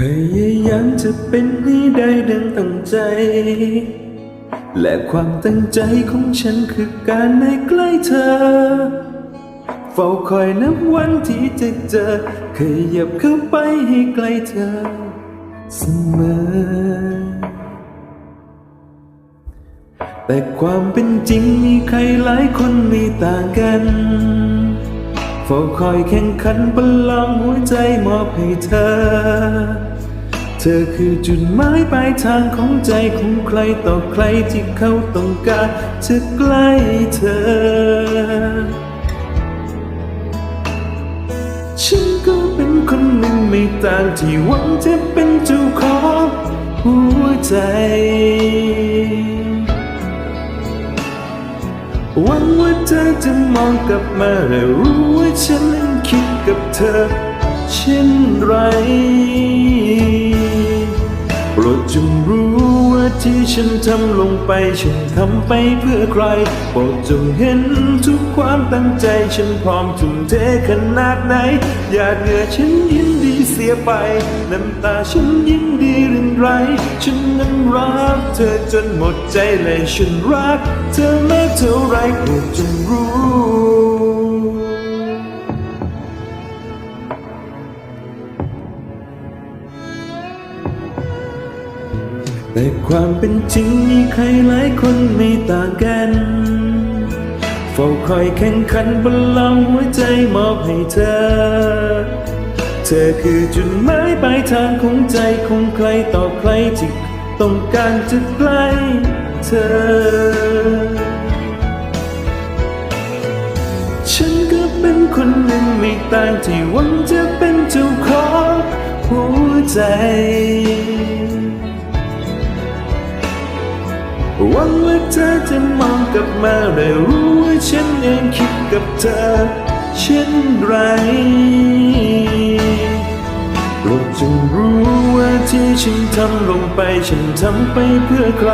พยายามจะเป็นให้ได้ดังตั้งใจ และความตั้งใจของฉันคือการได้ใกล้เธอ เฝ้าคอยนับวันที่จะเจอขยับเข้าไปให้ใกล้เธอ เสมอ แต่ความเป็นจริงมีใครหลายคนไม่ต่างกัน เฝ้าคอยแข่งขันประลองหัวใจมอบให้เธอ เธอคือจุดหมายปลายทางของใจของใครต่อใครที่เขาต้องการจะใกล้เธอฉันก็เป็นคนหนึ่งไม่ต่างที่หวังจะเป็นเจ้าของหัวใจ หวังว่าเธอจะมองกลับมาและรู้ว่าฉันนั้นคิดกับเธอ เช่นไรโปรดจงรู้ ที่ฉันทำลงไป ฉันทำไปเพื่อใคร โปรดจงเห็นทุกความตั้งใจ ฉันพร้อมทุ่มเทขนาดไหน อยากเหงื่อฉันยินดีเสียไป น้ำตาฉันยินดีรินไร ฉันนั้นรักเธอจนหมดใจเลยฉันรัก เธอมากเท่าไรโปรดจงรู้ แต่ความเป็นจริงมีใครหลายคนไม่ต่างกันเฝ้าคอยแข่งขันบนลองหัวใจมอบให้เธอ เธอคือจุดหมายปลายทางของใจของใครต่อใครที่ต้องการจะใกล้เธอฉันก็เป็นคนหนึ่งไม่ต่างที่หวังจะเป็นเจ้าของหัวใจ หวังว่าเธอจะมองกลับมาและรู้ว่าฉันยังคิดกับเธอเช่นไรโปรดจงรู้ว่าที่ฉันทำลงไปฉันทำไปเพื่อใคร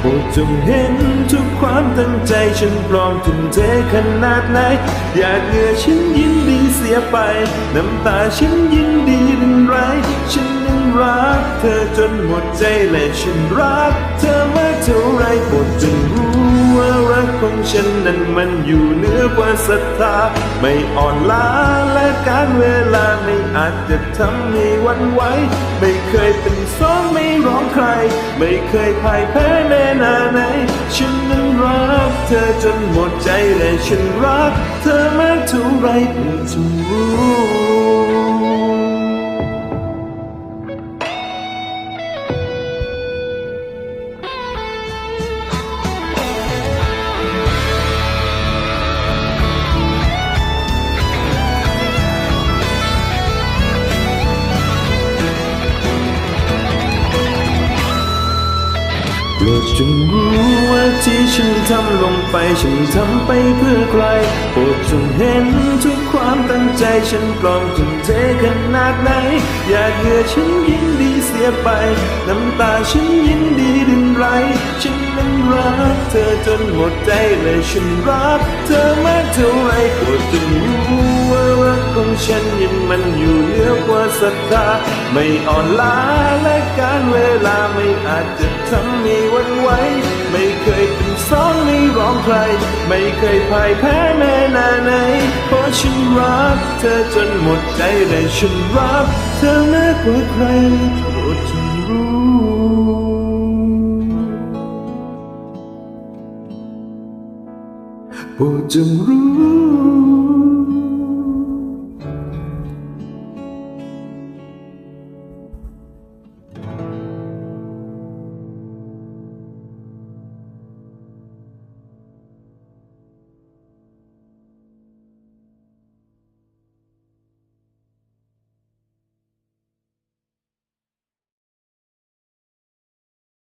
โปรดจงเห็นทุกความตั้งใจฉันพร้อมทุ่มเทขนาดไหนอยากเหงื่อฉันยินดีเสียไป น้ำตาฉันยินดีรินไร ฉันยังรักเธอจนหมดใจและฉันรักเธอ เท่าไรโปรดจงรู้ว่ารักของฉันนั้นมันอยู่เหนือกว่าศรัทธา ไม่อ่อนล้าและการเวลาไม่อาจจะทำให้วันไหวไม่เคยเป็นสองไม่ร้องใคร ไม่เคยพ่ายแพ้แน่นาไหน ฉันนั้นรักเธอจนหมดใจและฉันรัก เธอมากเท่าไรโปรดจงรู้ จงรู้ว่าที่ฉันทำลงไป ฉันทำไปเพื่อใครโปรดจงเห็นทุกความตั้งใจฉันปลอมทุ่มเทขนาดไหน อยากเหงื่อฉันยินดีเสียไป น้ำตาฉันยินดีรินไรฉันนั้นรักเธอจนหมดใจเลยฉันรักเธอมากเท่าไรโปร ฉันยังมันอยู่เหนือกว่าศรัทธา ไม่อ่อนล้าและการเวลาไม่อาจจะทำให้วันไหวไม่เคยเป็นสองไม่ร้องใคร ไม่เคยพ่ายแพ้แม้นาไหน เพราะฉันรักเธอจนหมดใจและฉันรักเธอมากกว่าใครโปรดจงรู้โปรดจงรู้